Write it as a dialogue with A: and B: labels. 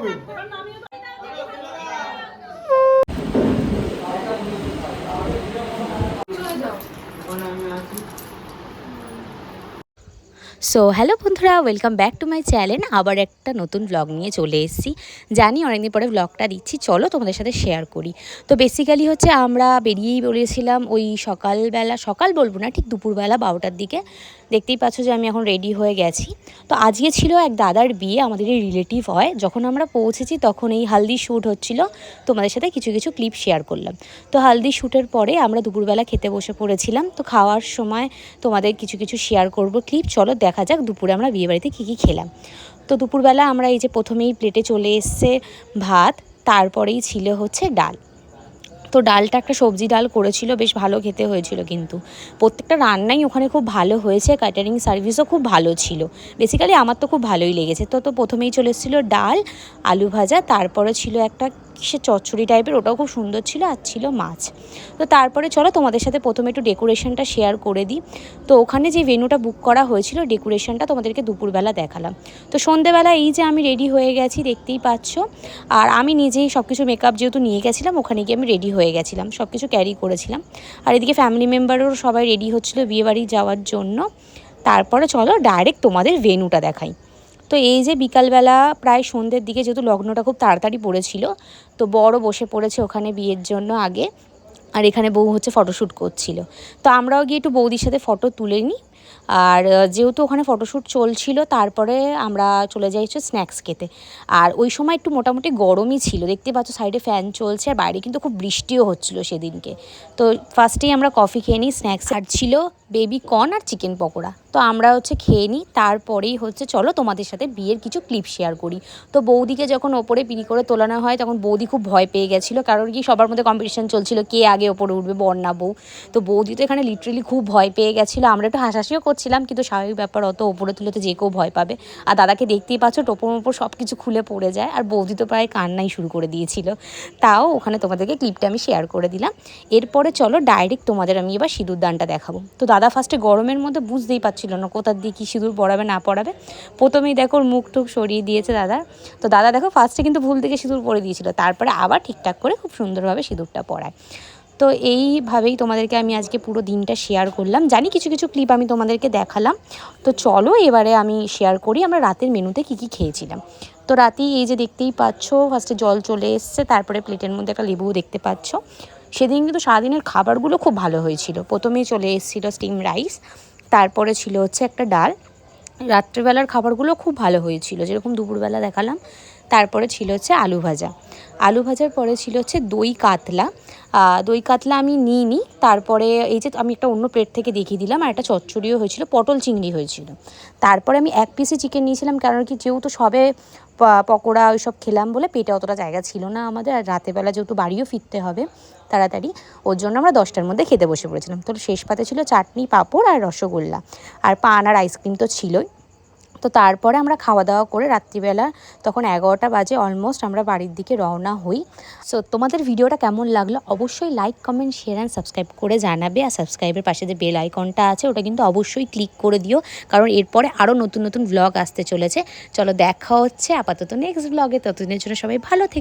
A: হবে।
B: So hello বন্ধুরা welcome back to my channel আবার একটা নতুন ব্লগ নিয়ে চলে এসেছি। জানি অনেকদিন পরে ব্লগটা দিচ্ছি, চলো তোমাদের সাথে শেয়ার করি। তো বেসিক্যালি হচ্ছে আমরা বেরিয়েই বলেছিলাম ওই সকালবেলা, সকাল বলব না, ঠিক দুপুরবেলা বারোটার দিকে। দেখতেই পাচ্ছ যে আমি এখন রেডি হয়ে গেছি। তো আজকে ছিল এক দাদার বিয়ে, আমাদের রিলেটিভ হয়। যখন আমরা পৌঁছেছি তখন এই হালদি শ্যুট হচ্ছিল। তোমাদের সাথে কিছু কিছু ক্লিপ শেয়ার করলাম। তো হালদি শ্যুটের পরে আমরা দুপুরবেলা খেতে বসে পড়েছিলাম। তো খাওয়ার সময় তোমাদের কিছু কিছু শেয়ার করব ক্লিপ চলো দেখা যাক দুপুরে আমরা বিয়েবাড়িতে কী কী খেলাম। তো দুপুরবেলা আমরা এই যে প্রথমেই প্লেটে চলে এসছে ভাত, তারপরেই ছিল হচ্ছে ডাল। তো ডালটা একটা সবজি ডাল করেছিল, বেশ ভালো খেতে হয়েছিল কিন্তু। প্রত্যেকটা রান্নাই ওখানে খুব ভালো হয়েছে ক্যাটারিং সার্ভিসও খুব ভালো ছিল। বেসিক্যালি আমার তো খুব ভালোই লেগেছে। তো তো প্রথমেই চলে এসেছিল ডাল, আলু ভাজা, তারপরে ছিল একটা কিসের চচ্চড়ি টাইপের ওটাও খুব সুন্দর ছিল আর ছিল মাছ। তো তারপরে চলো তোমাদের সাথে প্রথমে একটু ডেকোরেশনটা শেয়ার করে দিই। তো ওখানে যে ভেনুটা বুক করা হয়েছিল ডেকোরেশনটা তোমাদেরকে দুপুরবেলা দেখালাম। তো সন্ধেবেলা এই যে আমি রেডি হয়ে গেছি, দেখতেই পাচ্ছ। আর আমি নিজেই সব কিছু মেকআপ যেহেতু নিয়ে গেছিলাম, ওখানে গিয়ে আমি রেডি হয়ে গেছিলাম সব কিছু ক্যারি করেছিলাম। আর এদিকে ফ্যামিলি মেম্বারও সবাই রেডি হচ্ছিল বিয়েবাড়ি যাওয়ার জন্য। তারপরে চলো ডাইরেক্ট তোমাদের ভেনুটা দেখাই। তো এই যে বিকালবেলা প্রায় সন্ধ্যের দিকে যেহেতু লগ্নটা খুব তাড়াতাড়ি পড়েছিল, তো বড় বসে পড়েছে ওখানে বিয়ের জন্য আগে। আর এখানে বউ হচ্ছে ফটোশ্যুট করছিল। তো আমরাও গিয়ে একটু বৌদির সাথে ফটো তুলে নিই আর যেহেতু ওখানে ফটোশ্যুট চলছিল, তারপরে আমরা চলে যাই হচ্ছে স্ন্যাক্স খেতে। আর ওই সময় একটু মোটামুটি গরমই ছিল। দেখতে পাচ্ছ সাইডে ফ্যান চলছে, আর বাইরে কিন্তু খুব বৃষ্টিও হচ্ছিল সেদিনকে। তো ফার্স্টেই আমরা কফি খেয়ে নিই স্ন্যাক্স আর ছিল বেবি কর্ন আর চিকেন পকোড়া। তো আমরা হচ্ছে খেয়ে নিই, তারপরেই হচ্ছে চলো তোমাদের সাথে বিয়ের কিছু ক্লিপ শেয়ার করি। তো বৌদিকে যখন ওপরে পিড়ি করে তোলানো হয়, তখন বৌদি খুব ভয় পেয়ে গেছিল, কারণ কি সবার মধ্যে কম্পিটিশন চলছিল, কে আগে ওপরে উঠবে বন্যা বউ। তো বৌদি তো এখানে লিটারেলি খুব ভয় পেয়ে গেছিল, আমরা একটু হাসাহাসিও করছিলাম, কিন্তু স্বাভাবিক ব্যাপার অত ওপরে তুলে তো যে কেউ ভয় পাবে। আর দাদাকে দেখতেই পাচ্ছ, টোপর মোপর সব কিছু খুলে পড়ে যায়। আর বৌদি তো প্রায় কান্নাই শুরু করে দিয়েছিল। তাও ওখানে তোমাদেরকে ক্লিপটা আমি শেয়ার করে দিলাম। এরপরে চলো ডাইরেক্ট তোমাদের আমি এবার সিঁদুর দানটা দেখাবো। তো দাদা ফার্স্টে গরমের মধ্যে বুঝতেই পারছিল না কোথার দিয়ে কী সিঁদুর পড়াবে না পড়াবে প্রথমেই দেখো মুখ টুক সরিয়ে দিয়েছে দাদা। তো দাদা দেখো ফার্স্টে কিন্তু ভুল থেকে সিঁদুর পরে দিয়েছিল। তারপরে আবার ঠিকঠাক করে খুব সুন্দরভাবে সিঁদুরটা পরায়। তো এইভাবেই তোমাদেরকে আমি আজকে পুরো দিনটা শেয়ার করলাম। জানি কিছু কিছু ক্লিপ আমি তোমাদেরকে দেখালাম। তো চলো এবারে আমি শেয়ার করি। আমরা রাতের মেনুতে কী কী খেয়েছিলাম? তো রাতেই এই যে দেখতেই পাচ্ছ ফার্স্টে জল চলে এসছে, তারপরে প্লেটের মধ্যে একটা লেবুও দেখতে পাচ্ছ। সেদিন কিন্তু সারাদিনের খাবারগুলো খুব ভালো হয়েছিল। প্রথমেই চলে এসেছিল স্টিম রাইস তারপরে ছিল হচ্ছে একটা ডাল। রাত্রিবেলার খাবারগুলো খুব ভালো হয়েছিল। যেরকম দুপুরবেলা দেখালাম তারপরে ছিল হচ্ছে আলু ভাজা। আলু ভাজার পরে ছিল হচ্ছে দই কাতলা। দই কাতলা আমি নিই নিইনি। তারপরে এই যে আমি একটা অন্য প্লেট থেকে দেখিয়ে দিলাম আর একটা চচ্চড়িও হয়েছিল, পটল চিংড়ি হয়েছিল। তারপরে আমি এক পিসে চিকেন নিয়েছিলাম, কারণ কি যেহেতু সবে পকোড়া ওইসব খেলাম বলে পেটে অতটা জায়গা ছিল না আমাদের, আর রাতেরবেলা যেহেতু বাড়িও ফিরতে হবে তাড়াতাড়ি, ওর জন্য আমরা দশটার মধ্যে খেতে বসে পড়েছিলাম। তো শেষ পাতে ছিল চাটনি, পাঁপড় আর রসগোল্লা। আর পান আর আইসক্রিম তো ছিলই। তো তারপরে আমরা খাওয়া দাওয়া করে রাত্রিবেলা তখন এগারোটা বাজে অলমোস্ট আমরা বাড়ির দিকে রওনা হই। সো তোমাদের ভিডিওটা কেমন লাগল অবশ্যই like comment share and subscribe করে জানাবে। আর সাবস্ক্রাইবের পাশে যে বেল আইকনটা আছে, ওটা কিন্তু অবশ্যই ক্লিক করে দিও। কারণ এরপরে আরও নতুন নতুন ব্লগ আসতে চলেছে। চলো দেখা হচ্ছে আপাতত নেক্সট ব্লগে ততদিনের জন্য সবাই ভালো থেকো।